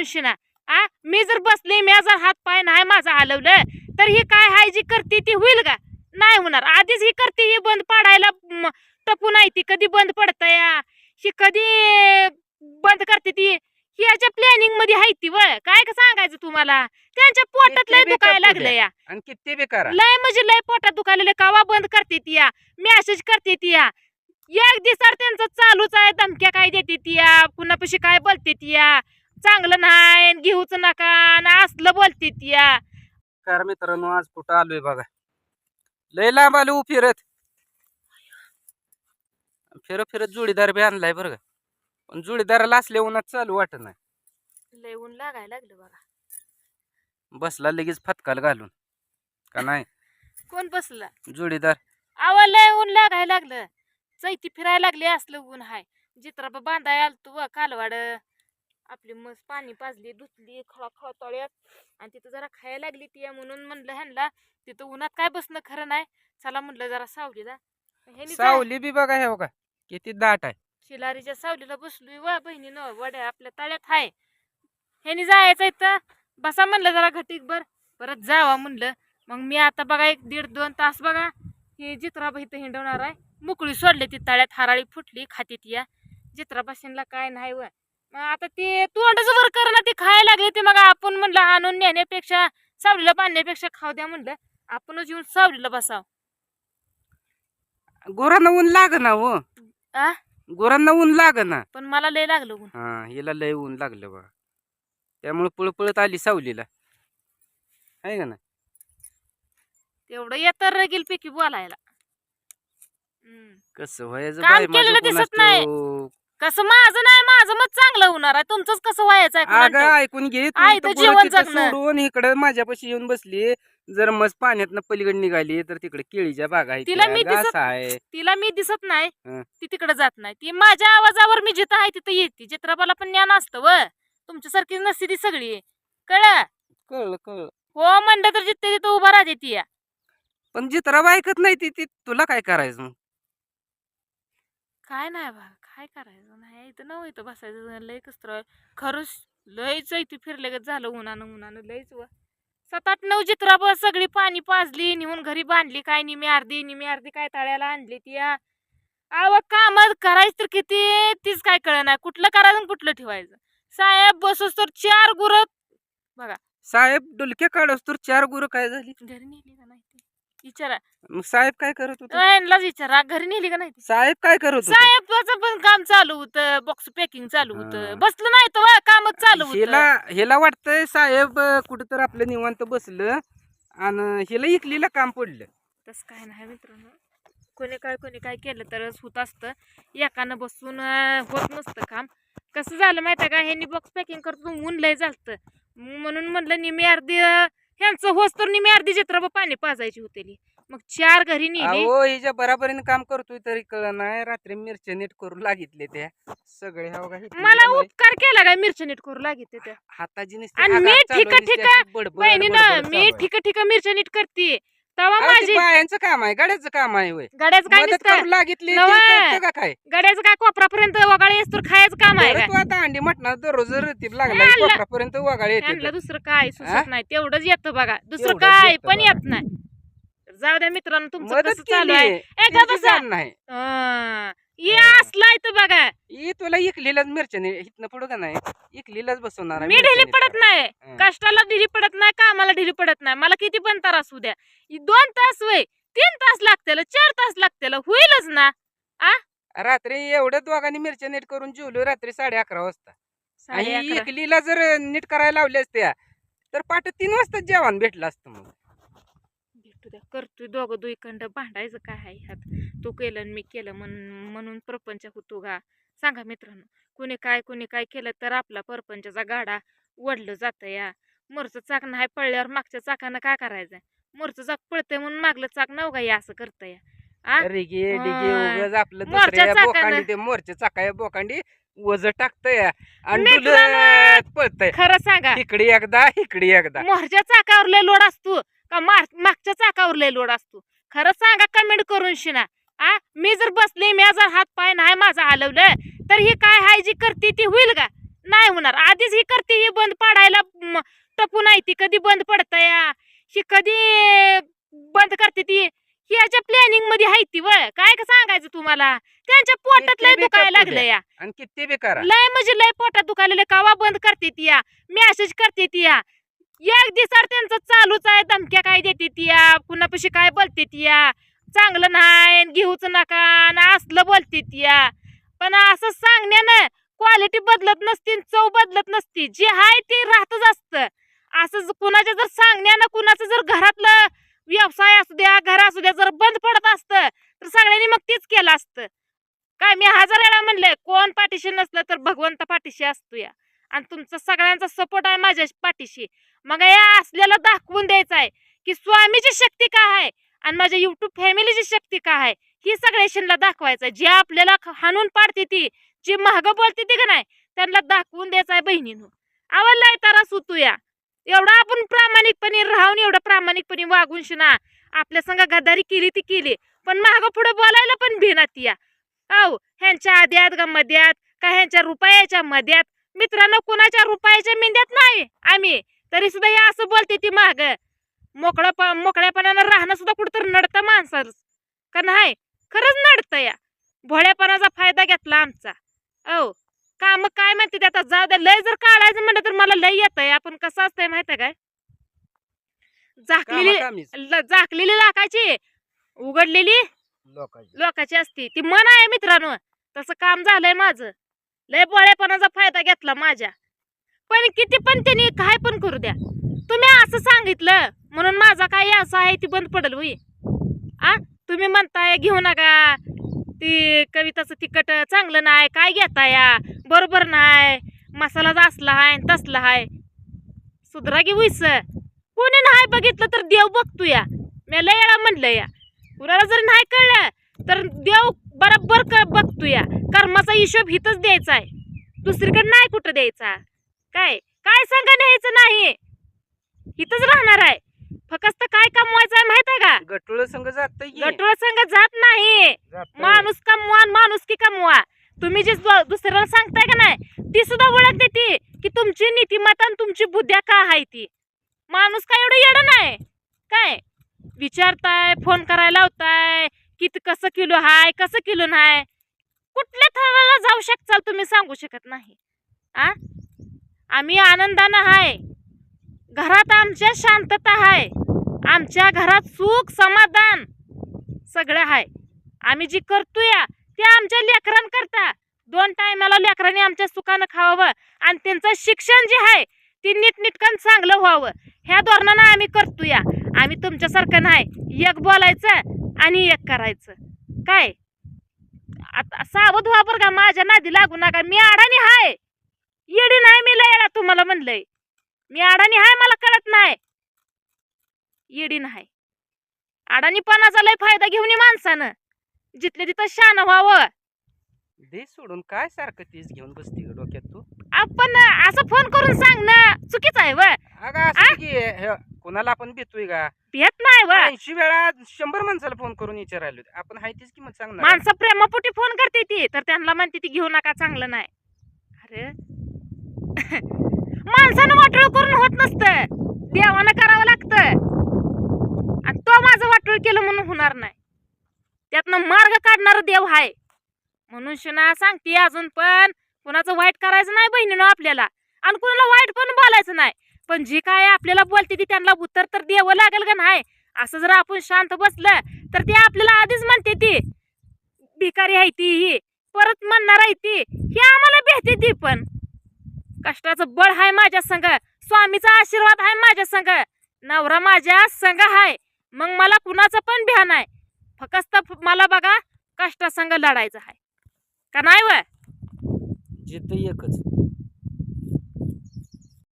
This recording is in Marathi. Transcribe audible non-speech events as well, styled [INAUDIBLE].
करून शिना आ मी जर बसले मी जर हात पाय नाही माझा हलवलं तर ही काय हाय जी करते ती होईल का? नाही होणार. आधीच ही करते ही बंद पाडायला म, टपू नाही ती. कधी बंद पडत या ही कधी बंद करते ती? ही याच्या प्लॅनिंगमध्ये आहे ती व काय का सांगायचं तुम्हाला? त्यांच्या पोटात लय दुखायला लागलं. या. किती बेकार आहे. लय म्हणजे लय पोटात दुखायला कावा बंद करते ती या? मॅसेज करते ती या. एक दिवसार त्यांचं चालूच आहे. धमक्या काय देते ती या? कुणापाशी काय बोलते ती या? चांगलं नाही घेऊच नका न असलं बोलते ती या. कार मित्रांनो आज कुठं आलोय बघा. लय लांब आलो फिरत. फिरत फिरत जोडीदार बी आणलाय बरं का. पण जोडीदाराला असल्या उन्हात चालू वाटत नाही. लय ऊन लागायला लागलं बघा. बसला लगेच फटकाल घालून. का नाही? कोण बसला? जोडीदार. आवा लय ऊन लागायला लागलं. चैती फिरायला लागली असलं ऊन हाय. जित्राबा बांधाय आलतो व कालवाड. आपली मस पाणी पाजली धुतली खळा खळा तळ्यात. आणि तिथं जरा खायला लागली ती म्हणून म्हणलं ह्यांना तिथं उन्हात काय बसणं खरं नाही. चला म्हणलं जरा सावलीला. सावली बी बघा हे बघा किती दाट आहे. शिलारीच्या सावलीला बसलोय वा बहिणीनं वड्या आपल्या तळ्यात हाय. ह्यानी जायचं इथं. बसा म्हणलं जरा घटीक बर परत जावा म्हणलं. मग मी आता बघा एक दीड दोन तास बघा. हे जित्राबा इथं हिंडवणार आहे. मोकळी सोडली ती तळ्यात हराळी फुटली खाती ती या. जित्राबाशींला काय नाही व. मग आता ते तोंडच वर कर ना ती खायला लागली ते मग आपण म्हणलं आणून नेण्यापेक्षा सावलीला बांधण्यापेक्षा खाऊ द्या म्हणलं. आपणच येऊन सावलीला बसाव. गुरांना ऊन लाग ना हो. आ? गुरांना ऊन लाग ना पण मला लय लागलं ऊन. हा हिला लय ऊन लागलं बघा. त्यामुळे पळपळत आली सावलीला. आहे का ना तेवढं येतं रगील पैकी बोलायला. हम्म. कसं व्हायचं काम बाई माझं केलेलं कोणास दिसत नाही. ठाऊक. कसं माझं नाही माझं मत चांगलं होणार आहे. तुमचंच कसं व्हायचं आहे अगं? ऐकून घे तू आहे इथं तर गुरं जेवण तिथं जगणं. सोडून इकडे माझ्यापाशी येऊन बसली. जर मस्त पाण्यातनं पलीकडे निघाली तर तिकडे केळीच्या बागा आहेत तिला त्या, मी घास दिसत- आहे. तिला मी दिसत नाही. हं. ती तिकडे जात नाही. ती माझ्या आवाजावर मी जिथं आहे तिथं येते. चित्रपाला पण ज्ञान असतं व. तुमच्यासारखी नसते ती सगळी. कळ कळलं कळलं. हो म्हणलं तर जिथे तिथं उभा राहते ती. या. पण जित्राबा ऐकत नाही ती ती तुला काय करायचं मग? काय नाही बा. काय करायचं नाही इथं नव इथं बसायचं लय कसं खरंच लयच इथे फिरले झालं उन्हानं उन्हानं लयच व. सात आठ नऊ चित्रा सगळी पाणी पाजली नेऊन घरी बांधली काय निमी अर्धी निमी अर्धी काय तळ्याला आणली ती या अव काम करायचं तर किती तीच काय कळ नाही कुठलं करायचं कुठलं ठेवायचं. साहेब बसस तर चार गुर साहेब डुलक्या काढस तर चार गुरं काय झाली? घरी नेली का नाही? विचारा. मग साहेब काय करत होत? यांनाच विचारा. घरी नेली का नाही ती? साहेब काय करत होत? साहेबाचं पण काम चालू होतं. बॉक्स पॅकिंग चालू होतं. हा. बसलं नाही तर कामच चालू हिला होतं. हिला वाटतंय साहेब कुठं तर आपलं निवांत बसलं आणि हिला इकलीला काम पडलं. तसं काय नाही मित्रांनो. कोणी काय कोणी काय केलं तरच होत असतं. एकानं बसून अं, होत नसतं काम. कसं झालं माहिती आहे का? ह्यांनी बॉक्स पॅकिंग करतो ऊन लय झालतं. म्हणून म्हणलं निमी अर्धी अं, ह्यांचं होस तर निमी अर्धी चित्र पाणी पाजायची होती मग चार घरी नेली. अहो हिच्या बराबरीने काम करतोय तरी कळ नाही. रात्री मिरच्या नीट करू लागितले त्या. सगळे हो का मला. उपकार केला काय मिरच्या नीट करू लागित त्या? हाताची नुसती आणि आगात मी ठिका- ठिका बडबड- बहिणीनं मी चालू आहे. ठिक ठिक मिरच्या नीट करते. तेव्हा अहो, ते माझी बायांचं काम आहे गाड्याचं काम आहे होय. गाड्याचं काय मदत नसतं करू लागितली नवं. का काय? गाड्याचं काय कोपरापर्यंत वगाळे येस तर खायचं काम आहे बरं तू आता अंडी मटणार दररोज रतीब लागला आणलं. कोपरापर्यंत वगाळे त्यांना दुसरं काय? सुचत नाही तेवढंच येतं बघा. दुसरं तेवढंच काय येतं पण बघा. येत नाही. जाऊ द्या मित्रांनो तुमचं मदत कसं चालू केली आहे? ए का तिची बसा. जाण नाही ये. असलाय तर बघा. ही तुला इकलीलाच मिरच्या नाही इथनं पुढं का नाही? इकलीलाच बसवणार मी ढिली पडत नाही. कष्टाला ढिली पडत नाही कामाला ढिली पडत नाही. मला किती पण त्रास होऊ द्या. इ दोन तास वय तीन तास लागतील चार तास लागतील होईलच ना. रात्री एवढं दोघांनी मिरच्या नीट करून जेवलो रात्री साडे अकरा वाजता. साडे आणि अकरा. इकलीला जर नीट करायला लावल्या असत्या तर पाठ तीन वाजता जेवण भेटलं असतं मग. द्या करतोय. दोघं दुईखंड भांडायचं काय आहे ह्यात? तू केलं आणि मी केलं म्हणून म्हणून प्रपंच होतो का सांगा मित्रांनो कुणी काय कुणी काय केलं तर आपला परपंचाचा गाडा वडलं जातं या. मोरचं चाक नाही पडल्यावर मागच्या चाकानं काय करायचं? मोरचं चाक पळतंय म्हणून मागलं चाक नव का असं? रिगे डिगे. उगाच आपलं मोरच्या दुसऱ्या चाकानं. बोकांडी ते मोरच्या चाकाया बोकांडी वज टाकतय आणि पळतय. खरं सांगा. इकडे एकदा इकडे एकदा. मोरच्या चाकावर लय लोड असतो. का मार मागच्या चाकावर लय लोड असतो. खरं सांगा कमेंट करून शिना. आ मी जर बसले मी जर हात पाय नाही माझा हलवलं तर ही काय हाय जी करते ती होईल का? नाही होणार. आधीच ही करते ही बंद पाडायला टपून आहे ती. कधी बंद पडत या ही कधी बंद करते ती? ही याच्या प्लॅनिंगमध्ये आहे ती वय. काय का सांगायचं तुम्हाला? त्यांच्या पोटात लय दुखायला लागलं. या आणि किती बेकार लय म्हणजे लय पोटात दुखायला कवा बंद करते ती या मॅसेज करते ती या एक दिसार त्यांचं चालूच आहे धमक्या काय देते ती या? कुणापाशी काय बोलते ती या? चांगलं नाही घेऊच नका आणि असलं बोलते ती या. पण असं सांगण्यानं क्वालिटी बदलत नसती चव बदलत नसती. जे आहे ते राहतच असतं. असं कुणाच्या जर सांगण्यानं कुणाचं जर घरातलं व्यवसाय असू द्या घर असू द्या जर बंद पडत असतं तर सगळ्यांनी मग तेच केलं असतं. काय मी हजार वेळा म्हणलंय कोण पाठीशी नसलं तर भगवंत पाठीशी असतो या आणि तुमचा सगळ्यांचा सपोर्ट आहे माझ्या पाठीशी. मग या असल्याला दाखवून द्यायचं आहे की स्वामीची शक्ती काय आहे आणि माझ्या युट्यूब फॅमिलीची शक्ती काय आहे ही सगळ्याशीला दाखवायचं आहे जे आपल्याला हाणून पाडते ती जी महाग बोलते ती का नाही त्यांना दाखवून द्यायचं आहे बहिणीनं आवडलाय तारा सुतू या. एवढा आपण प्रामाणिकपणे राहून एवढं प्रामाणिकपणे वागून शिना आपल्या संग गद्दारी केली ती केली. पण महाग पुढे बोलायला पण भिनात या. औ ह्यांच्या आद्यात ग मध्यात का ह्यांच्या रुपयाच्या मध्यात मित्रांनो कुणाच्या रुपयाच्या मिंद्यात नाही आम्ही. तरी सुद्धा हे असं बोलते ती माग. मोकळं मोकळ्यापणानं राहणं सुद्धा कुठंतरी नडतं माणसाच. का नाही? खरंच नडतं या. भोळ्यापणाचा फायदा घेतला आमचा. औ काम काय म्हणते ते आता? जाऊ द्या लय जर काढायचं म्हणलं तर मला लय येत आहे आपण कसं असतंय माहितीये काय? झाकलेली झाकलेली लाखाची उघडलेली लोकांची. लोकांची असती. ती मन आहे मित्रांनो. तसं काम झालंय माझं. लय बळेपणाचा फायदा घेतला माझ्या. पण किती पण त्यांनी काय पण करू द्या. तुम्ही असं सांगितलं म्हणून माझा काय असं आहे ती बंद पडल होई. आ? तुम्ही म्हणताय घेऊ नका. ती कविताचं तिखट चांगलं नाही काय घेताय? या बरोबर नाही मसाला असला हाय तसला हाय. सुधरा की होईस? कोणी नाही बघितलं तर देव बघतो या मी लय म्हणलं या कुणाला जर नाही कळलं तर देव बरोबर क बघतो या कर्माचा हिशोब हिथच द्यायचा आहे. दुसरीकडे नाही कुठं द्यायचा. काय? काय सांगा न्यायचं नाही. इथंच राहणार आहे. फक्त काय कमवायचं आहे माहीत आहे का? गटुळ संघ जात गटोळ संघ जात नाही. माणूस कमवा माणूस की कमवा. तुम्ही जे दुसऱ्याला सांगताय का नाही ती सुद्धा ओळख देते की तुमची नीतिमत्ता आणि तुमची बुद्ध्या का आहे ती. माणूस काय एवढं येडं नाही. काय? विचारताय फोन करायला लावताय किती कसं किलो हाय कसं किलो नाही. कुठल्या थराला जाऊ शकचाल तुम्ही सांगू शकत नाही. आ? आम्ही आनंदानं आहे घरात आमच्या शांतता आहे आमच्या घरात सुख समाधान सगळं आहे आम्ही जी करतोय ते आमच्या लेकरां करता दोन टायमाला लेकरांनी आमच्या सुखानं खावावं आणि त्यांचं शिक्षण जे आहे ते नीटनिटकन चांगलं व्हावं. ह्या धोरणानं आम्ही करतोय. आम्ही तुमच्यासारखं नाही. एक बोलायचं आणि एक करायचं. काय? आता सावध व्हा बरं का माझ्या नादी लागू नका. मी अडाणी हाय. येडी नाही मी लयला तुम्हाला म्हणलंय. मी अडाणी हाय मला कळत नाही. येडी नाही. अडाणीपणाचा लय फायदा घेऊन माणसानं. जिथले तिथं शान व्हावं. दे सोडून काय सारखं तीच घेऊन बसती ग डोक्यात तू? आपण असं फोन करून सांगणं चुकीचं आहे व. अगं असं की हे, कोणाला आपण भेटतोय का? भेट नाही व. ऐंशी वेळा शंभर माणसाला फोन करून विचारायलो आपण हाय तीच किंमत सांगणार. माणसं प्रेमापोटी फोन करते ती तर त्यांना म्हणते ती घेऊ नका चांगलं नाही. अरे. [LAUGHS] माणसानं वाटोळ करून होत नसतं. देवानं करावं लागतं. आणि तो माझं वाटोळ केलं म्हणून होणार नाही. त्यातनं मार्ग काढणारा देव हाय. म्हणून शिना सांगते अजून पण कुणाचं वाईट करायचं नाही बहिणीनं आपल्याला. आणि कुणाला वाईट पण बोलायचं नाही. पण जी काय आपल्याला बोलते ती त्यांना उत्तर तर द्यावं लागेल का नाही? असं जर आपण शांत बसलं तर ते आपल्याला आधीच म्हणते ती. भिकारी आहे ती ही. परत म्हणणार आहे ती. ही आम्हाला भेटते ती पण. कष्टाचं बळ आहे माझ्या संग. स्वामीचा आशीर्वाद आहे माझ्या संग. नवरा माझ्या संग आहे. मग मला कुणाचं पण भ्यान आहे फक्त मला बघा कष्टासंग लढायचं आहे. का नाही व? जिद्द एकच.